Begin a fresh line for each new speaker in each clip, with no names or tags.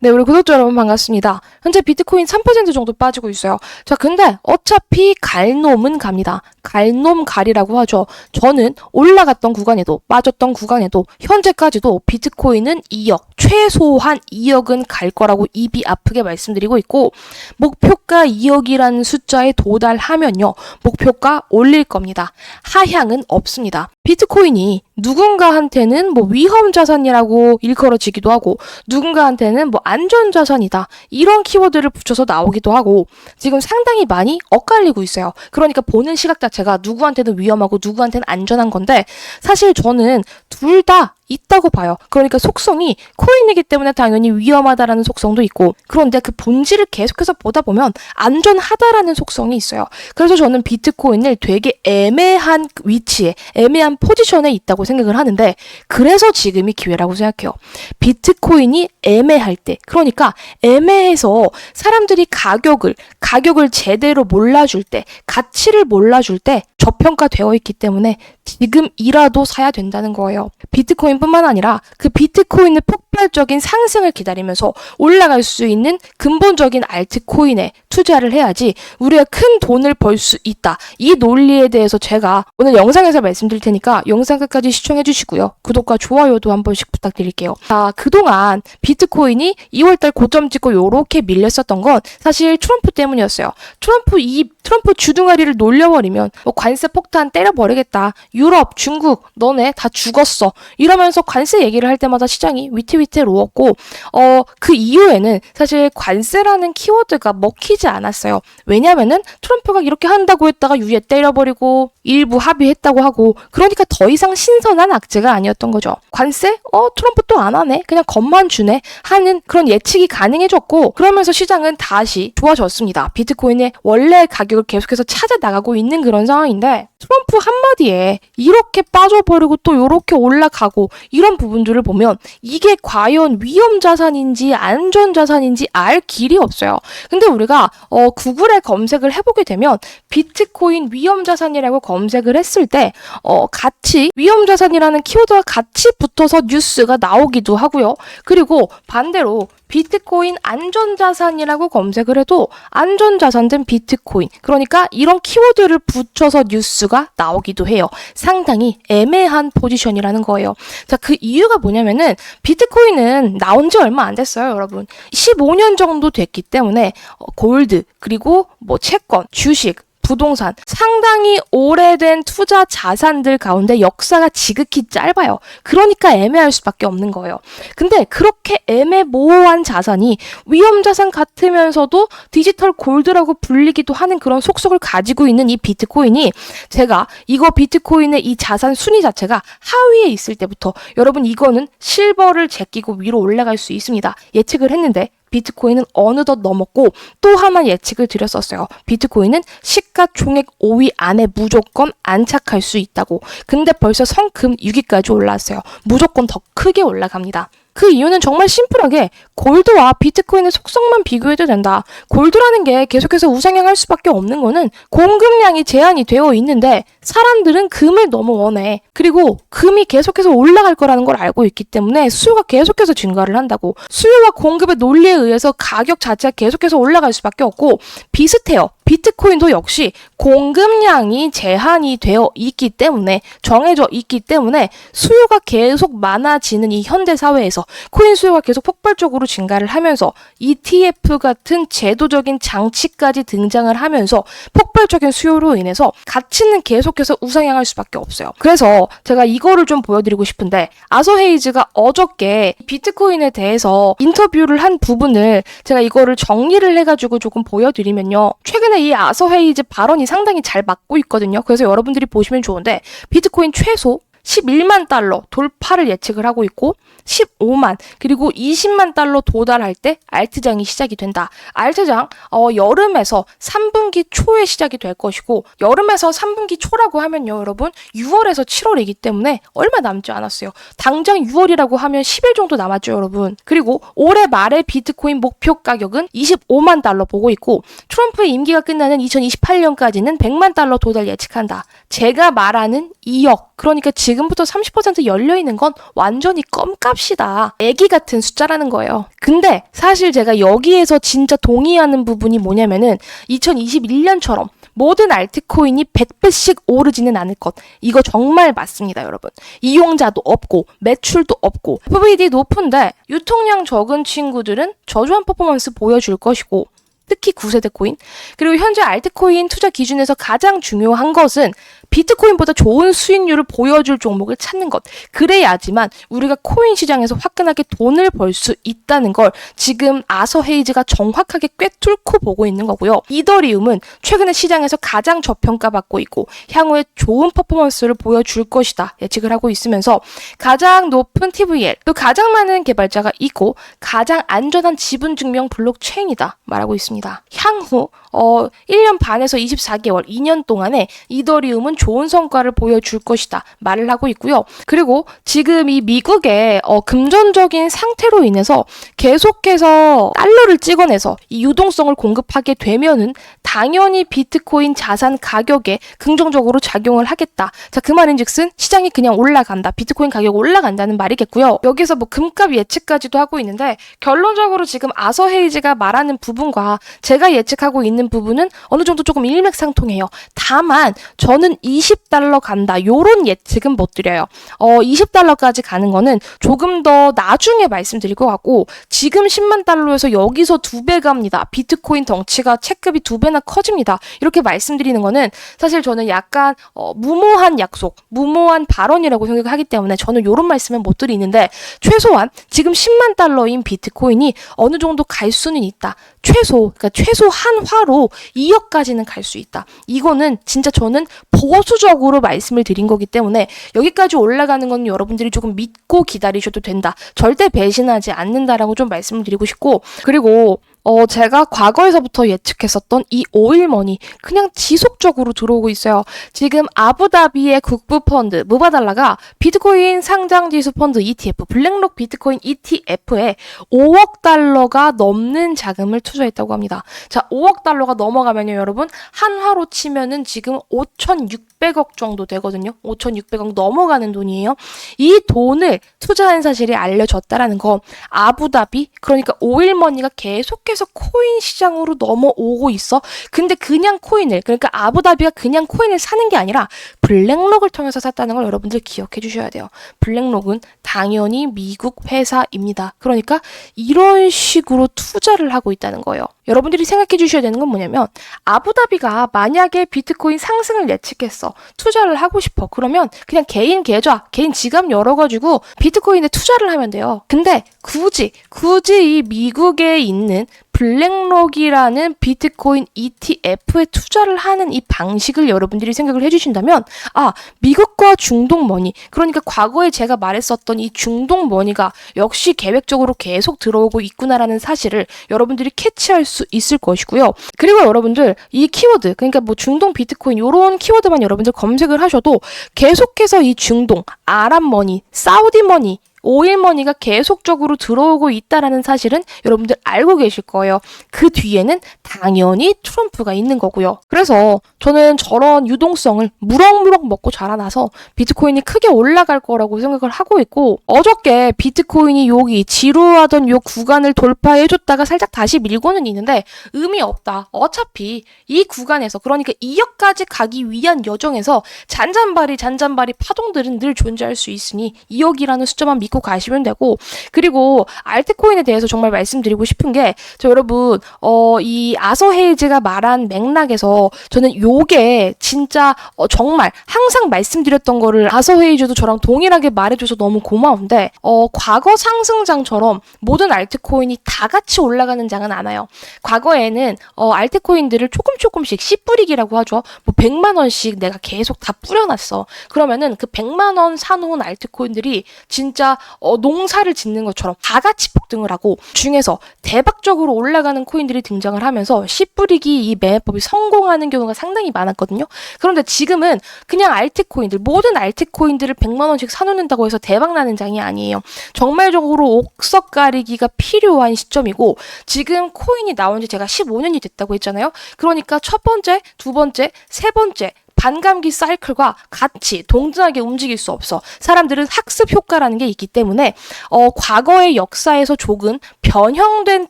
네, 우리 구독자 여러분 반갑습니다. 현재 비트코인 3% 정도 빠지고 있어요. 자, 근데 어차피 갈 놈은 갑니다. 갈놈 갈이라고 하죠. 저는 올라갔던 구간에도 빠졌던 구간에도 현재까지도 비트코인은 2억, 최소한 2억은 갈 거라고 입이 아프게 말씀드리고 있고 목표가 2억이라는 숫자에 도달하면요. 목표가 올릴 겁니다. 하향은 없습니다. 비트코인이 누군가한테는 뭐 위험 자산이라고 일컬어지기도 하고 누군가한테는 뭐 안전 자산이다 이런 키워드를 붙여서 나오기도 하고 지금 상당히 많이 엇갈리고 있어요. 그러니까 보는 시각 자체가 누구한테는 위험하고 누구한테는 안전한 건데 사실 저는 둘 다 있다고 봐요. 그러니까 속성이 코인이기 때문에 당연히 위험하다라는 속성도 있고 그런데 그 본질을 계속해서 보다 보면 안전하다라는 속성이 있어요. 그래서 저는 비트코인을 되게 애매한 위치에 애매한 포지션에 있다고 생각을 하는데 그래서 지금이 기회라고 생각해요. 비트코인이 애매할 때 그러니까 애매해서 사람들이 가격을 가격을 제대로 몰라줄 때 가치를 몰라줄 때 저평가되어 있기 때문에 지금이라도 사야 된다는 거예요. 비트코인뿐만 아니라 그 비트코인의 폭발적인 상승을 기다리면서 올라갈 수 있는 근본적인 알트코인에 투자를 해야지 우리가 큰 돈을 벌 수 있다. 이 논리에 대해서 제가 오늘 영상에서 말씀드릴 테니까 영상 끝까지 시청해 주시고요. 구독과 좋아요도 한 번씩 부탁드릴게요. 자, 그동안 비트코인이 2월달 고점 찍고 요렇게 밀렸었던 건 사실 트럼프 때문이었어요. 트럼프 이 트럼프 주둥아리를 놀려버리면 뭐 관세 폭탄 때려버리겠다. 유럽, 중국, 너네 다 죽었어. 이러면서 관세 얘기를 할 때마다 시장이 위태위태로웠고, 어, 그 이후에는 사실 관세라는 키워드가 먹히지 않았어요. 왜냐면은 트럼프가 이렇게 한다고 했다가 위에 때려버리고, 일부 합의했다고 하고, 그러니까 더 이상 신선한 악재가 아니었던 거죠. 관세? 어, 트럼프 또 안 하네? 그냥 겁만 주네? 하는 그런 예측이 가능해졌고, 그러면서 시장은 다시 좋아졌습니다. 비트코인의 원래 가격 을 계속해서 찾아 나가고 있는 그런 상황인데, 트럼프 한마디에 이렇게 빠져버리고 또 이렇게 올라가고 이런 부분들을 보면 이게 과연 위험 자산인지 안전 자산인지 알 길이 없어요. 근데 우리가 어, 구글에 검색을 해보게 되면 비트코인 위험 자산이라고 검색을 했을 때 어, 같이 위험 자산이라는 키워드와 같이 붙어서 뉴스가 나오기도 하고요. 그리고 반대로 비트코인 안전자산이라고 검색을 해도 안전자산 된 비트코인. 그러니까 이런 키워드를 붙여서 뉴스가 나오기도 해요. 상당히 애매한 포지션이라는 거예요. 자, 그 이유가 뭐냐면은 비트코인은 나온 지 얼마 안 됐어요, 여러분. 15년 정도 됐기 때문에 어, 골드, 그리고 뭐 채권, 주식, 부동산 상당히 오래된 투자 자산들 가운데 역사가 지극히 짧아요. 그러니까 애매할 수밖에 없는 거예요. 근데 그렇게 애매모호한 자산이 위험 자산 같으면서도 디지털 골드라고 불리기도 하는 그런 속성을 가지고 있는 이 비트코인이 제가 이거 비트코인의 이 자산 순위 자체가 하위에 있을 때부터 여러분 이거는 실버를 제끼고 위로 올라갈 수 있습니다. 예측을 했는데 비트코인은 어느덧 넘었고 또 하나 예측을 드렸었어요. 비트코인은 시가총액 5위 안에 무조건 안착할 수 있다고. 근데 벌써 성금 6위까지 올라왔어요. 무조건 더 크게 올라갑니다. 그 이유는 정말 심플하게 골드와 비트코인의 속성만 비교해도 된다. 골드라는 게 계속해서 우상향할 수밖에 없는 거는 공급량이 제한이 되어 있는데 사람들은 금을 너무 원해. 그리고 금이 계속해서 올라갈 거라는 걸 알고 있기 때문에 수요가 계속해서 증가를 한다고. 수요와 공급의 논리에 의해서 가격 자체가 계속해서 올라갈 수밖에 없고 비슷해요. 비트코인도 역시 공급량이 제한이 되어 있기 때문에 정해져 있기 때문에 수요가 계속 많아지는 이 현대 사회에서 코인 수요가 계속 폭발적으로 증가를 하면서 ETF 같은 제도적인 장치까지 등장을 하면서 폭발적인 수요로 인해서 가치는 계속해서 우상향할 수밖에 없어요. 그래서 제가 이거를 좀 보여드리고 싶은데 아서 헤이즈가 어저께 비트코인에 대해서 인터뷰를 한 부분을 제가 이거를 정리를 해가지고 조금 보여드리면요. 최근에 이 아서 헤이즈 발언이 상당히 잘 맞고 있거든요. 그래서 여러분들이 보시면 좋은데 비트코인 최소 11만 달러 돌파를 예측을 하고 있고 15만 그리고 20만 달러 도달할 때 알트장이 시작이 된다. 알트장 어, 여름에서 3분기 초에 시작이 될 것이고 여름에서 3분기 초라고 하면요 여러분 6월에서 7월이기 때문에 얼마 남지 않았어요. 당장 6월이라고 하면 10일 정도 남았죠 여러분. 그리고 올해 말에 비트코인 목표 가격은 25만 달러 보고 있고 트럼프의 임기가 끝나는 2028년까지는 100만 달러 도달 예측한다. 제가 말하는 2억 그러니까 지금부터 30% 열려 있는 건 완전히 껌값이다. 애기 같은 숫자라는 거예요. 근데 사실 제가 여기에서 진짜 동의하는 부분이 뭐냐면은 2021년처럼 모든 알트코인이 100배씩 오르지는 않을 것. 이거 정말 맞습니다, 여러분. 이용자도 없고, 매출도 없고, FVD 높은데, 유통량 적은 친구들은 저조한 퍼포먼스 보여줄 것이고, 특히 9세대 코인. 그리고 현재 알트코인 투자 기준에서 가장 중요한 것은 비트코인보다 좋은 수익률을 보여줄 종목을 찾는 것. 그래야지만 우리가 코인 시장에서 화끈하게 돈을 벌 수 있다는 걸 지금 아서 헤이즈가 정확하게 꿰뚫고 보고 있는 거고요. 이더리움은 최근에 시장에서 가장 저평가받고 있고 향후에 좋은 퍼포먼스를 보여줄 것이다 예측을 하고 있으면서 가장 높은 TVL 또 가장 많은 개발자가 있고 가장 안전한 지분 증명 블록체인이다 말하고 있습니다. 향후 어 1년 반에서 24개월, 2년 동안에 이더리움은 좋은 성과를 보여줄 것이다 말을 하고 있고요. 그리고 지금 이 미국의 어, 금전적인 상태로 인해서 계속해서 달러를 찍어내서 이 유동성을 공급하게 되면은 당연히 비트코인 자산 가격에 긍정적으로 작용을 하겠다. 자, 그 말인즉슨 시장이 그냥 올라간다. 비트코인 가격 올라간다는 말이겠고요. 여기서 뭐 금값 예측까지도 하고 있는데 결론적으로 지금 아서 헤이즈가 말하는 부분과 제가 예측하고 있는 부분은 어느 정도 조금 일맥상통해요. 다만 저는 20달러 간다. 요런 예측은 못 드려요. 어, 20달러까지 가는 거는 조금 더 나중에 말씀드릴 것 같고 지금 10만 달러에서 여기서 두 배 갑니다. 비트코인 덩치가 체급이 두 배나 커집니다. 이렇게 말씀드리는 거는 사실 저는 약간 어, 무모한 약속, 무모한 발언이라고 생각하기 때문에 저는 요런 말씀은 못 드리는데 최소한 지금 10만 달러인 비트코인이 어느 정도 갈 수는 있다. 최소, 그러니까 최소 한 화로 2억까지는 갈 수 있다. 이거는 진짜 저는 보 수적으로 말씀을 드린 거기 때문에 여기까지 올라가는 건 여러분들이 조금 믿고 기다리셔도 된다. 절대 배신하지 않는다라고 좀 말씀을 드리고 싶고 그리고 어, 제가 과거에서부터 예측했었던 이 오일머니 그냥 지속적으로 들어오고 있어요. 지금 아부다비의 국부 펀드 무바달라가 비트코인 상장 지수 펀드 ETF 블랙록 비트코인 ETF에 5억 달러가 넘는 자금을 투자했다고 합니다. 자, 5억 달러가 넘어가면요, 여러분 한화로 치면은 지금 5,600억 정도 되거든요. 5,600억 넘어가는 돈이에요. 이 돈을 투자한 사실이 알려졌다라는 건 아부다비 그러니까 오일머니가 계속해서 코인 시장으로 넘어오고 있어. 근데 그냥 코인을 그러니까 아부다비가 그냥 코인을 사는 게 아니라 블랙록을 통해서 샀다는 걸 여러분들 기억해 주셔야 돼요. 블랙록은 당연히 미국 회사입니다. 그러니까 이런 식으로 투자를 하고 있다는 거예요. 여러분들이 생각해 주셔야 되는 건 뭐냐면 아부다비가 만약에 비트코인 상승을 예측했어. 투자를 하고 싶어. 그러면 그냥 개인 계좌, 개인 지갑 열어가지고 비트코인에 투자를 하면 돼요. 근데 굳이, 굳이 이 미국에 있는 블랙록이라는 비트코인 ETF에 투자를 하는 이 방식을 여러분들이 생각을 해주신다면, 아, 미국과 중동 머니, 그러니까 과거에 제가 말했었던 이 중동 머니가 역시 계획적으로 계속 들어오고 있구나라는 사실을 여러분들이 캐치할 수 있을 것이고요. 그리고 여러분들, 이 키워드, 그러니까 뭐 중동 비트코인, 요런 키워드만 여러분들 검색을 하셔도 계속해서 이 중동, 아랍 머니, 사우디 머니, 오일머니가 계속적으로 들어오고 있다라는 사실은 여러분들 알고 계실 거예요. 그 뒤에는 당연히 트럼프가 있는 거고요. 그래서 저는 저런 유동성을 무럭무럭 먹고 자라나서 비트코인이 크게 올라갈 거라고 생각을 하고 있고 어저께 비트코인이 여기 지루하던 요 구간을 돌파해 줬다가 살짝 다시 밀고는 있는데 의미 없다. 어차피 이 구간에서 그러니까 2억까지 가기 위한 여정에서 잔잔바리 잔잔바리 파동들은 늘 존재할 수 있으니 2억이라는 숫자만 믿고 가시면 되고 그리고 알트코인에 대해서 정말 말씀드리고 싶은 게 저 여러분 어 이 아서 헤이즈가 말한 맥락에서 저는 요게 진짜 어 정말 항상 말씀드렸던 거를 아서 헤이즈도 저랑 동일하게 말해줘서 너무 고마운데 어 과거 상승장처럼 모든 알트코인이 다 같이 올라가는 장은 않아요. 과거에는 어 알트코인들을 조금 조금씩 씨 뿌리기라고 하죠. 뭐 100만 원씩 내가 계속 다 뿌려놨어. 그러면은 그 100만 원 사놓은 알트코인들이 진짜 어, 농사를 짓는 것처럼 다 같이 폭등을 하고 중에서 대박적으로 올라가는 코인들이 등장을 하면서 씨 뿌리기 이 매매법이 성공하는 경우가 상당히 많았거든요. 그런데 지금은 그냥 알트코인들 모든 알트코인들을 100만 원씩 사놓는다고 해서 대박 나는 장이 아니에요. 정말적으로 옥석 가리기가 필요한 시점이고 지금 코인이 나온 지 제가 15년이 됐다고 했잖아요. 그러니까 첫 번째, 두 번째, 세 번째 반감기 사이클과 같이 동등하게 움직일 수 없어. 사람들은 학습 효과라는 게 있기 때문에 어, 과거의 역사에서 조금 변형된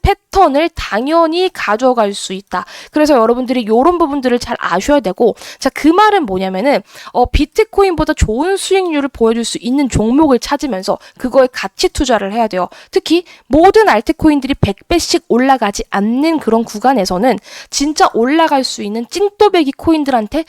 패턴을 당연히 가져갈 수 있다. 그래서 여러분들이 이런 부분들을 잘 아셔야 되고 자 그 말은 뭐냐면은 어, 비트코인보다 좋은 수익률을 보여줄 수 있는 종목을 찾으면서 그거에 가치 투자를 해야 돼요. 특히 모든 알트코인들이 100배씩 올라가지 않는 그런 구간에서는 진짜 올라갈 수 있는 찐또배기 코인들한테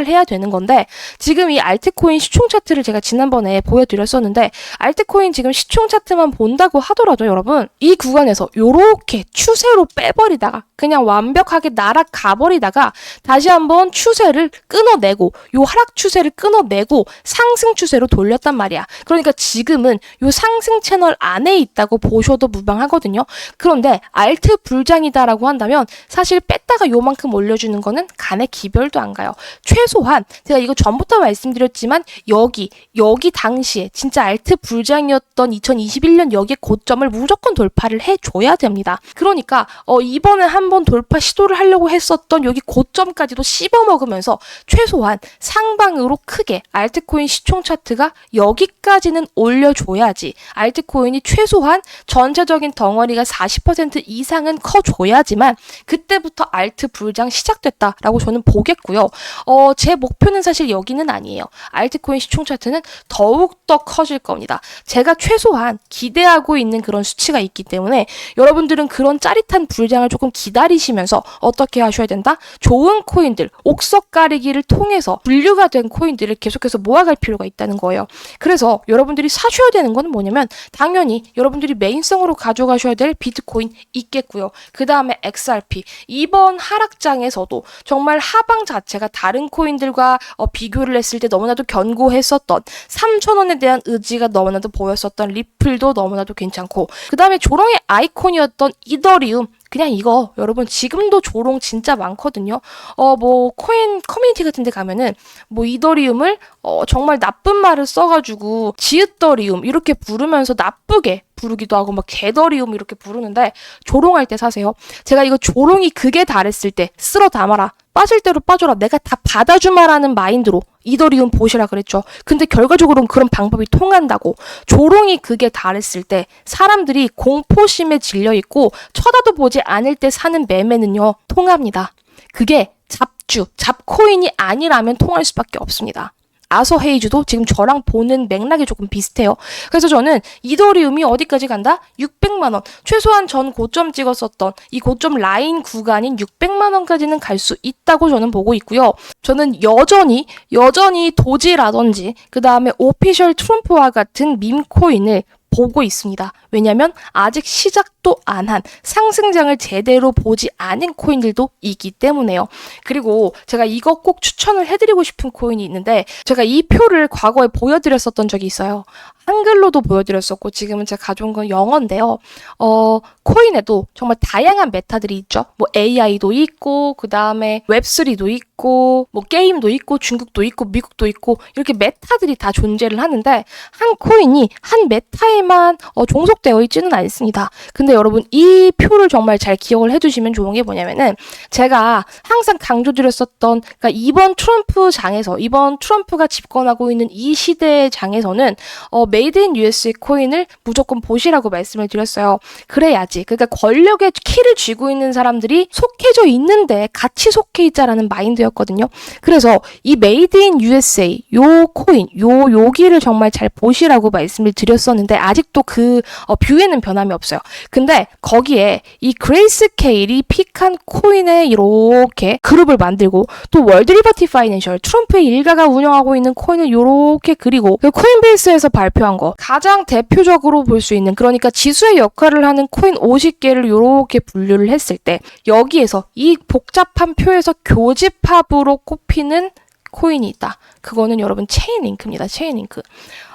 투자를 해야 되는 건데 지금 이 알트코인 시총 차트를 제가 지난번에 보여드렸었는데 알트코인 지금 시총 차트만 본다고 하더라도 여러분 이 구간에서 요렇게 추세로 빼버리다가 그냥 완벽하게 날아가 버리다가 다시 한번 추세를 끊어내고 요 하락 추세를 끊어내고 상승 추세로 돌렸단 말이야. 그러니까 지금은 요 상승 채널 안에 있다고 보셔도 무방하거든요. 그런데 알트 불장이다라고 한다면 사실 뺐다가 요만큼 올려주는 거는 간의 기별도 안 가요. 최소한 제가 이거 전부터 말씀드렸지만 여기 여기 당시에 진짜 알트 불장이었던 2021년 여기에 고점을 무조건 돌파를 해줘야 됩니다. 그러니까 어, 이번에 한번 돌파 시도를 하려고 했었던 여기 고점까지도 씹어 먹으면서 최소한 상방으로 크게 알트코인 시총 차트가 여기까지는 올려줘야지 알트코인이 최소한 전체적인 덩어리가 40% 이상은 커줘야지만 그때부터 알트 불장 시작됐다라고 저는 보겠고요. 어, 제 목표는 사실 여기는 아니에요. 알트코인 시총 차트는 더욱더 커질 겁니다. 제가 최소한 기대하고 있는 그런 수치가 있기 때문에 여러분들은 그런 짜릿한 불장을 조금 기다리시면서 어떻게 하셔야 된다? 좋은 코인들, 옥석 가리기를 통해서 분류가 된 코인들을 계속해서 모아갈 필요가 있다는 거예요. 그래서 여러분들이 사셔야 되는 건 뭐냐면 당연히 여러분들이 메인성으로 가져가셔야 될 비트코인 있겠고요. 그 다음에 XRP 이번 하락장에서도 정말 하방 자체가 다른 코인들과 어, 비교를 했을 때 너무나도 견고했었던 3,000원에 대한 의지가 너무나도 보였었던 리플도 너무나도 괜찮고 그 다음에 조롱의 아이콘이었던 이더리움 그냥 이거 여러분 지금도 조롱 진짜 많거든요. 어 뭐 코인 커뮤니티 같은 데 가면은 뭐 이더리움을 어 정말 나쁜 말을 써 가지고 지읒더리움 이렇게 부르면서 나쁘게 부르기도 하고 막 개더리움 이렇게 부르는데 조롱할 때 사세요. 제가 이거 조롱이 극에 달했을 때 쓸어 담아라. 빠질 대로 빠져라. 내가 다 받아주마라는 마인드로 이더리움 보시라 그랬죠. 근데 결과적으로는 그런 방법이 통한다고. 조롱이 극에 달했을 때 사람들이 공포심에 질려 있고 쳐다도 보지 않을 때 사는 매매는요. 통합니다. 그게 잡주, 잡코인이 아니라면 통할 수밖에 없습니다. 아서 헤이즈도 지금 저랑 보는 맥락이 조금 비슷해요. 그래서 저는 이더리움이 어디까지 간다? 600만 원. 최소한 전 고점 찍었었던 이 고점 라인 구간인 600만 원까지는 갈 수 있다고 저는 보고 있고요. 저는 여전히 여전히 도지라든지 그 다음에 오피셜 트럼프와 같은 밈코인을 보고 있습니다. 왜냐면 아직 시작도 안 한 상승장을 제대로 보지 않은 코인들도 있기 때문에요. 그리고 제가 이거 꼭 추천을 해드리고 싶은 코인이 있는데 제가 이 표를 과거에 보여드렸었던 적이 있어요. 한글로도 보여드렸었고 지금은 제가 가져온 건 영어인데요. 어, 코인에도 정말 다양한 메타들이 있죠. 뭐 AI도 있고 그 다음에 웹3도 있고 뭐 게임도 있고 중국도 있고 미국도 있고 이렇게 메타들이 다 존재를 하는데 한 코인이 한 메타에만 어, 종속되어 있지는 않습니다. 근데 여러분 이 표를 정말 잘 기억을 해두시면 좋은 게 뭐냐면은 제가 항상 강조드렸었던 그러니까 이번 트럼프 장에서 이번 트럼프가 집권하고 있는 이 시대의 장에서는 어, 메이드 인 USA 코인을 무조건 보시라고 말씀을 드렸어요. 그래야지. 그러니까 권력의 키를 쥐고 있는 사람들이 속해져 있는데 같이 속해 있자라는 마인드였거든요. 그래서 이 메이드 인 USA 요 코인 요 여기를 정말 잘 보시라고 말씀을 드렸었는데 아직도 그 어, 뷰에는 변함이 없어요. 근데 거기에 이 그레이스 케일이 픽한 코인에 이렇게 그룹을 만들고 또 월드 리버티 파이낸셜 트럼프의 일가가 운영하고 있는 코인을 이렇게 그리고 그 코인베이스에서 발표 한 거 가장 대표적으로 볼 수 있는 그러니까 지수의 역할을 하는 코인 50개를 이렇게 분류를 했을 때 여기에서 이 복잡한 표에서 교집합으로 꼽히는 코인이 있다. 그거는 여러분 체인 링크입니다. 체인 링크.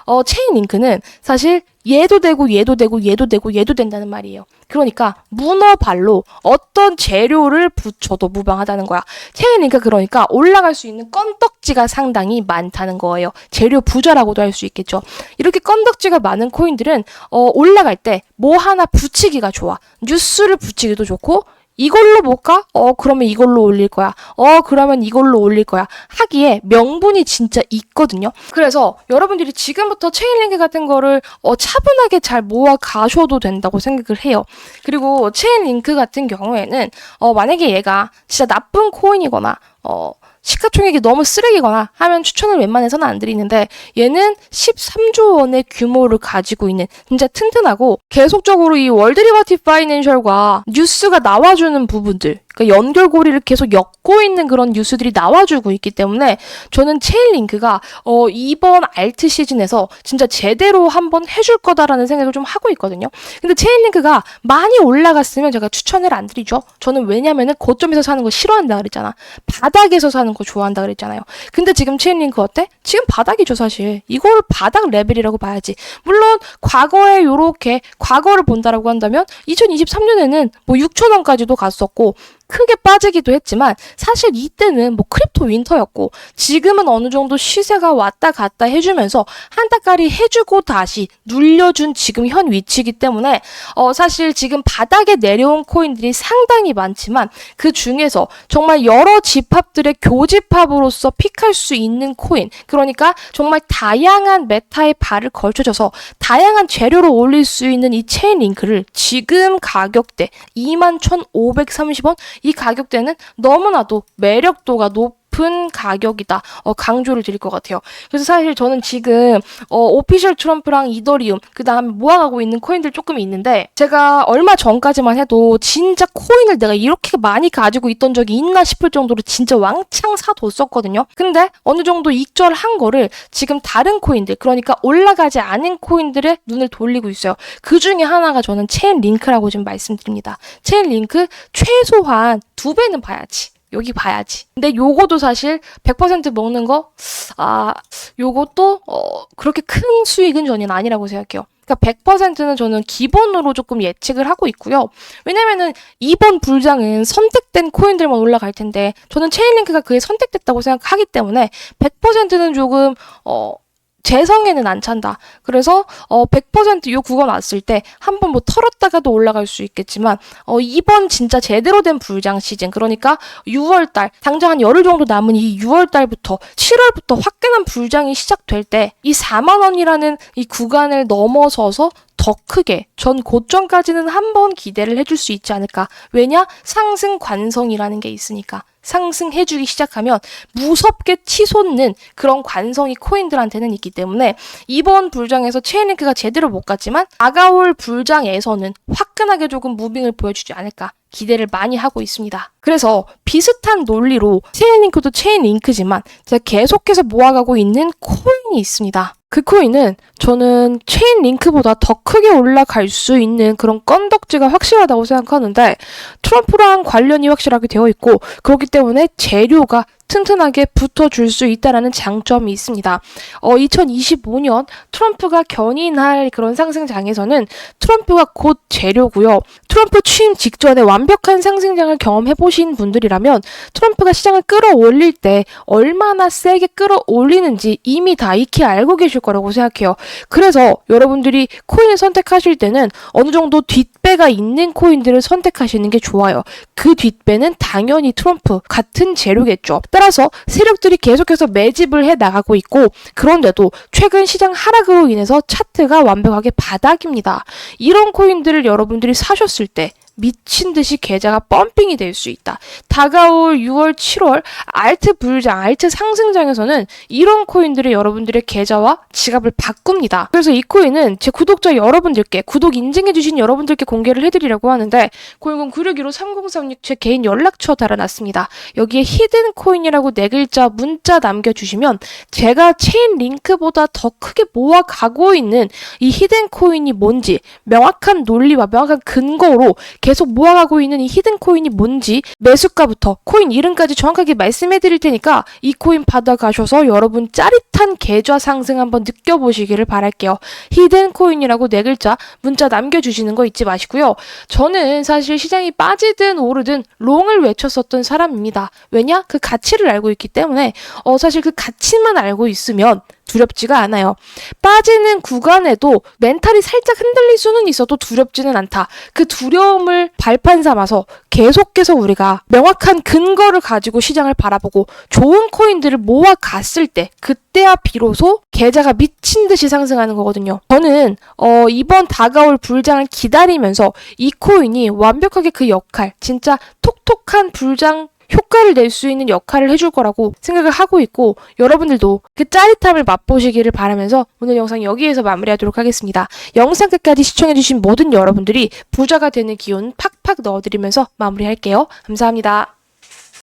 어, 체인 링크는 사실 얘도 되고 얘도 되고 얘도 되고 얘도 된다는 말이에요. 그러니까 문어발로 어떤 재료를 붙여도 무방하다는 거야. 체인링크 그러니까 올라갈 수 있는 건덕지가 상당히 많다는 거예요. 재료 부자라고도 할 수 있겠죠. 이렇게 건덕지가 많은 코인들은 어, 올라갈 때 뭐 하나 붙이기가 좋아. 뉴스를 붙이기도 좋고 이걸로 볼까? 어, 그러면 이걸로 올릴 거야. 어, 그러면 이걸로 올릴 거야. 하기에 명분이 진짜 있거든요. 그래서 여러분들이 지금부터 체인링크 같은 거를 어, 차분하게 잘 모아 가셔도 된다고 생각을 해요. 그리고 체인링크 같은 경우에는 어, 만약에 얘가 진짜 나쁜 코인이거나 어, 시가총액이 너무 쓰레기거나 하면 추천을 웬만해서는 안 드리는데 얘는 13조 원의 규모를 가지고 있는 진짜 튼튼하고 계속적으로 이 월드리버티 파이낸셜과 뉴스가 나와주는 부분들 그러니까 연결고리를 계속 엮고 있는 그런 뉴스들이 나와주고 있기 때문에 저는 체인링크가 어, 이번 알트 시즌에서 진짜 제대로 한번 해줄 거다라는 생각을 좀 하고 있거든요. 근데 체인링크가 많이 올라갔으면 제가 추천을 안 드리죠. 저는 왜냐면은 고점에서 사는 거 싫어한다 그랬잖아. 바닥에서 사는 거 좋아한다 그랬잖아요. 근데 지금 체인링크 어때? 지금 바닥이죠 사실. 이걸 바닥 레벨이라고 봐야지. 물론 과거에 요렇게 과거를 본다라고 한다면 2023년에는 뭐 6천 원까지도 갔었고 크게 빠지기도 했지만 사실 이때는 뭐 크립토 윈터였고 지금은 어느 정도 시세가 왔다 갔다 해주면서 한 달까리 해주고 다시 눌려준 지금 현 위치이기 때문에 어 사실 지금 바닥에 내려온 코인들이 상당히 많지만 그 중에서 정말 여러 집합들의 교집합으로서 픽할 수 있는 코인 그러니까 정말 다양한 메타의 발을 걸쳐져서 다양한 재료로 올릴 수 있는 이 체인 링크를 지금 가격대 21,530원 이 가격대는 너무나도 매력도가 높 은 가격이다. 어, 강조를 드릴 것 같아요. 그래서 사실 저는 지금 어, 오피셜 트럼프랑 이더리움 그 다음에 모아가고 있는 코인들 조금 있는데 제가 얼마 전까지만 해도 진짜 코인을 내가 이렇게 많이 가지고 있던 적이 있나 싶을 정도로 진짜 왕창 사뒀었거든요. 근데 어느 정도 익절한 거를 지금 다른 코인들 그러니까 올라가지 않은 코인들에 눈을 돌리고 있어요. 그 중에 하나가 저는 체인 링크라고 지금 말씀드립니다. 체인 링크 최소한 두 배는 봐야지. 여기 봐야지. 근데 요거도 사실 100% 먹는 거, 아, 요것도, 어, 그렇게 큰 수익은 전혀 아니라고 생각해요. 그러니까 100%는 저는 기본으로 조금 예측을 하고 있고요. 왜냐면은 이번 불장은 선택된 코인들만 올라갈 텐데 저는 체인링크가 그에 선택됐다고 생각하기 때문에 100%는 조금 어 재성에는 안 찬다. 그래서 어 100%요 구간 왔을 때 한 번 뭐 털었다가도 올라갈 수 있겠지만 어 이번 진짜 제대로 된 불장 시즌 그러니까 6월 달 당장 한 열흘 정도 남은 이 6월 달부터 7월부터 화끈한 불장이 시작될 때 이 4만 원이라는 이 구간을 넘어서서 더 크게 전 고점까지는 한번 기대를 해줄 수 있지 않을까. 왜냐? 상승 관성이라는 게 있으니까. 상승해주기 시작하면 무섭게 치솟는 그런 관성이 코인들한테는 있기 때문에 이번 불장에서 체인링크가 제대로 못 갔지만 다가올 불장에서는 화끈하게 조금 무빙을 보여주지 않을까 기대를 많이 하고 있습니다. 그래서 비슷한 논리로 체인링크도 체인링크지만 제가 계속해서 모아가고 있는 코인이 있습니다. 그 코인은 저는 체인 링크보다 더 크게 올라갈 수 있는 그런 건덕지가 확실하다고 생각하는데 트럼프랑 관련이 확실하게 되어 있고 그렇기 때문에 재료가 튼튼하게 붙어줄 수 있다라는 장점이 있습니다. 어, 2025년 트럼프가 견인할 그런 상승장에서는 트럼프가 곧 재료고요. 트럼프 취임 직전에 완벽한 상승장을 경험해 보신 분들이라면 트럼프가 시장을 끌어올릴 때 얼마나 세게 끌어올리는지 이미 다 익히 알고 계실 거라고 생각해요. 그래서 여러분들이 코인을 선택하실 때는 어느 정도 뒷 배가 있는 코인들을 선택하시는 게 좋아요. 그 뒷배는 당연히 트럼프 같은 재료겠죠. 따라서 세력들이 계속해서 매집을 해 나가고 있고 그런데도 최근 시장 하락으로 인해서 차트가 완벽하게 바닥입니다. 이런 코인들을 여러분들이 사셨을 때 미친 듯이 계좌가 펌핑이 될 수 있다. 다가올 6월, 7월 알트 불장, 알트 상승장에서는 이런 코인들이 여러분들의 계좌와 지갑을 바꿉니다. 그래서 이 코인은 제 구독자 여러분들께 구독 인증해주신 여러분들께 공개를 해드리려고 하는데 010-961-3036 제 개인 연락처 달아놨습니다. 여기에 히든 코인이라고 네 글자 문자 남겨주시면 제가 체인 링크보다 더 크게 모아가고 있는 이 히든 코인이 뭔지 명확한 논리와 명확한 근거로 계속 모아가고 있는 이 히든 코인이 뭔지 매수가부터 코인 이름까지 정확하게 말씀해 드릴 테니까 이 코인 받아가셔서 여러분 짜릿 한 명확한 계좌 상승 한번 느껴보시기를 바랄게요. 히든 코인이라고 네 글자 문자 남겨주시는 거 잊지 마시고요. 저는 사실 시장이 빠지든 오르든 롱을 외쳤었던 사람입니다. 왜냐? 그 가치를 알고 있기 때문에 어, 사실 그 가치만 알고 있으면 두렵지가 않아요. 빠지는 구간에도 멘탈이 살짝 흔들릴 수는 있어도 두렵지는 않다. 그 두려움을 발판 삼아서 계속해서 우리가 명확한 근거를 가지고 시장을 바라보고 좋은 코인들을 모아 갔을 때 그때 야 비로소 계좌가 미친 듯이 상승하는 거거든요. 저는 어, 이번 다가올 불장을 기다리면서 이 코인이 완벽하게 그 역할, 진짜 톡톡한 불장 효과를 낼 수 있는 역할을 해줄 거라고 생각을 하고 있고 여러분들도 그 짜릿함을 맛보시기를 바라면서 오늘 영상 여기에서 마무리하도록 하겠습니다. 영상 끝까지 시청해주신 모든 여러분들이 부자가 되는 기운 팍팍 넣어드리면서 마무리할게요. 감사합니다.